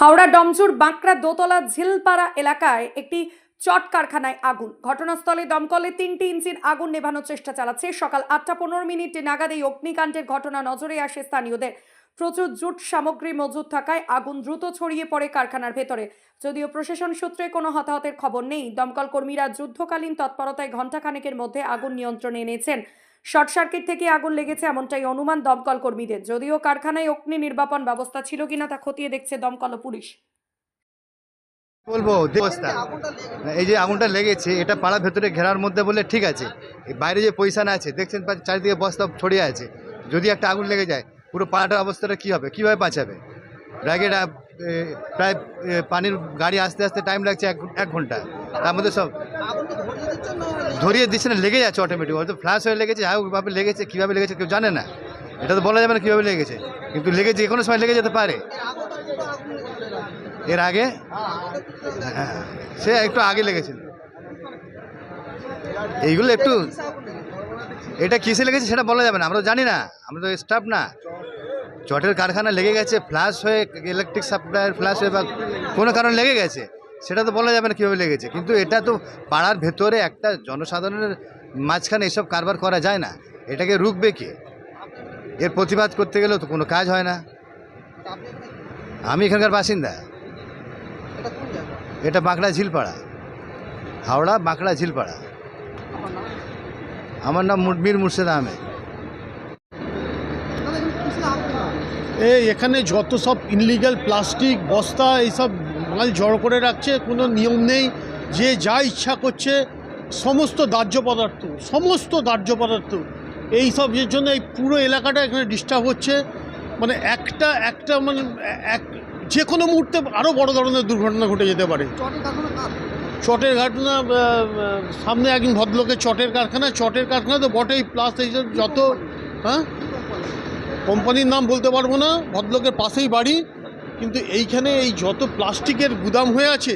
হাওড়া ডমজুর বাঁকড়া দোতলা ঝিলপাড়া এলাকায় একটি চট কারখানায় আগুন। ঘটনাস্থলে দমকলে তিনটি ইঞ্জিন আগুন নেভানোর চেষ্টা চালাচ্ছে। সকাল আটটা পনেরো মিনিট নাগাদ এই অগ্নিকাণ্ডের ঘটনা নজরে আসে স্থানীয়দের। প্রচুর জুট সামগ্রী মজুদ থাকায় আগুন দ্রুত ছড়িয়ে পড়ে কারখানার ভেতরে। যদিও প্রশাসন সূত্রে কোনো হতাহতের খবর নেই, দমকল কর্মীরা যুদ্ধকালীন তৎপরতায় ঘণ্টাখানেকের মধ্যে আগুন নিয়ন্ত্রণে এনেছেন। শর্ট সার্কিট থেকে আগুন লেগেছে এমনটাই অনুমান দমকল কর্মীদের। যদিও কারখানায় অগ্নি নির্বাপন ব্যবস্থা ছিল কিনা তা খতিয়ে দেখছে দমকল পুলিশ। বলব অবস্থা। এই যে আগুনটা লেগেছে, এটা পাড়ার ভেতরে ঘেরার মধ্যে বলে ঠিক আছে। বাইরে যে পয়সা না আছে, দেখছেন চারিদিকে বস্তা ছড়িয়ে আছে। যদি একটা আগুন লেগে যায়, পুরো পাড়াটার অবস্থাটা কী হবে? কীভাবে বাঁচাবে? ব্র্যাগেট প্রায় পানির গাড়ি আসতে আসতে টাইম লাগছে এক ঘণ্টা। তার মধ্যে সব ধরিয়ে দিচ্ছে না লেগে যাচ্ছে অটোমেটিক হয়তো ফ্ল্যাশ হয়ে লেগেছে হাওভাবে লেগেছে কীভাবে লেগেছে কেউ জানে না। এটা তো বলা যাবে না কীভাবে লেগেছে কিন্তু লেগেছে যে কোনো সময় লেগে যেতে পারে। এর আগে? হ্যাঁ, সে একটু আগে লেগেছিল। এইগুলো একটু এটা কিসে লেগেছে সেটা বলা যাবে না আমরা জানি না আমরা তো স্টাফ না। চটের কারখানা লেগে গেছে ফ্ল্যাশ হয়ে ইলেকট্রিক সাপ্লাইয়ের ফ্ল্যাশ হয়ে বা কোনো কারণে লেগে গেছে। সেটা তো বলা যাবে না কীভাবে লেগেছে। কিন্তু এটা তো পাড়ার ভেতরে একটা জনসাধারণের মাঝখানে এসব কারবার করা যায় না। এটাকে রুখবে কে? এর প্রতিবাদ করতে গেলেও তো কোনো কাজ হয় না। আমি এখানকার বাসিন্দা। এটা বাঁকড়া ঝিলপাড়া। হাওড়া বাঁকড়া ঝিলপাড়া। আমার নাম মুর- মীর মুর্শেদ আহমেদ। এই এখানে যত সব ইনলিগাল প্লাস্টিক বস্তা, এইসব মাল জড়ো করে রাখছে কোনো নিয়ম নেই। যে যা ইচ্ছা করছে সমস্ত দাহ্য পদার্থ সমস্ত দাহ্য পদার্থ এই সব এর জন্য এই পুরো এলাকাটা এখানে ডিস্টার্ব হচ্ছে। মানে একটা একটা মানে এক যে কোনো মুহূর্তে আরও বড় ধরনের দুর্ঘটনা ঘটে যেতে পারে। চটের ঘটনা সামনে একজন ভদ্রলোকের চটের কারখানা চটের কারখানা তো বটেই প্লাস এইসব যত হ্যাঁ? কোম্পানির নাম বলতে পারব না ভদ্রলোকের পাশেই বাড়ি। কিন্তু এইখানে এই যত প্লাস্টিকের গুদাম হয়ে আছে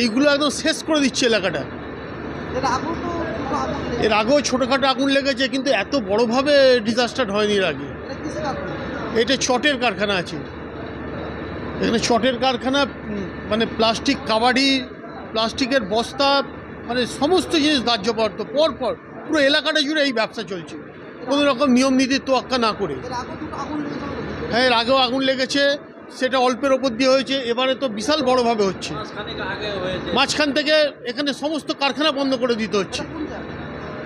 এইগুলো একদম শেষ করে দিচ্ছে এলাকাটা। এর আগেও ছোটোখাটো আগুন লেগেছে কিন্তু এত বড়োভাবে ডিজাস্টার হয়নি এর আগে। এটা চটের কারখানা আছে। এখানে চটের কারখানা মানে প্লাস্টিক কাবাডি প্লাস্টিকের বস্তা মানে সমস্ত জিনিস দাহ্য পদার্থ পর পর পুরো এলাকাটা জুড়ে এই ব্যবসা চলছে। কোনো রকম নিয়ম নীতির তোয়াক্কা না করে। হ্যাঁ এর আগেও আগুন লেগেছে। সেটা অল্পের ওপর দিয়ে হয়েছে এবারে তো বিশাল বড়োভাবে হচ্ছে। মাঝখান থেকে এখানে সমস্ত কারখানা বন্ধ করে দিতে হচ্ছে।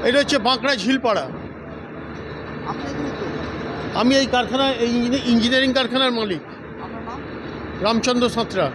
এটা হচ্ছে বাঁকড়া ঝিলপাড়া। আমি এই কারখানা এই ইঞ্জিনিয়ারিং কারখানার মালিক। রামচন্দ্র সাঁতরা।